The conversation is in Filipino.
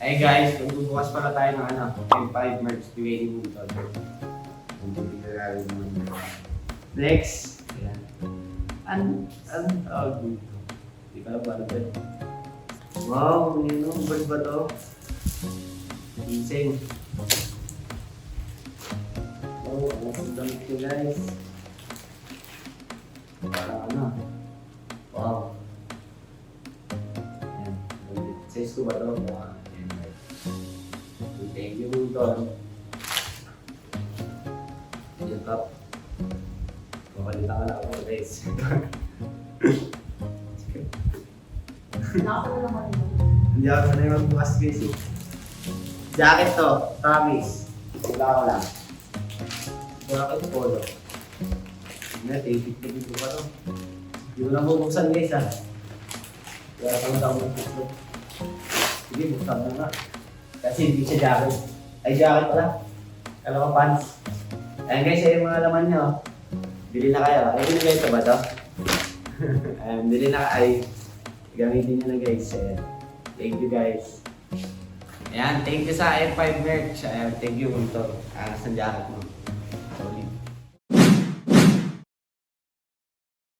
Hey guys, magbubukas pala tayo ng ano, M5 merch. Ang titirarin naman. Next. Ayan. An, an, tawag dito. Hindi ka alam paano ba? Wow, nino, bird ba to? Ginseng. Oh, ano ang damit ko guys. Parang ano. Wow. Ayan. Size ko ba to? Wow. Don. Yung top. Papalitan ka na ako, guys. Nakakala naman yun. Hindi ako sanay magbukas, guys. eh. Jacket to, Travis. Wala ko lang. Wala ko yung polo. Hindi, tapit na dito pa to. Hindi ko na bubuksan, guys, ha. Wala pang tawag dito. Sige, buksan mo nga. Kasi hindi siya jacket. Ay, jacket pala. Kala ko pants. Ayan guys, yung mga laman nyo. Bili na kayo. Ay, bili kayo ito ba to? Ayan, bili na ay gamitin nyo na guys. Ayan. Thank you guys. Ayan, thank you sa F5 merch. Ayan, thank you, Muntor. Ah, sa jacket mo. Solid.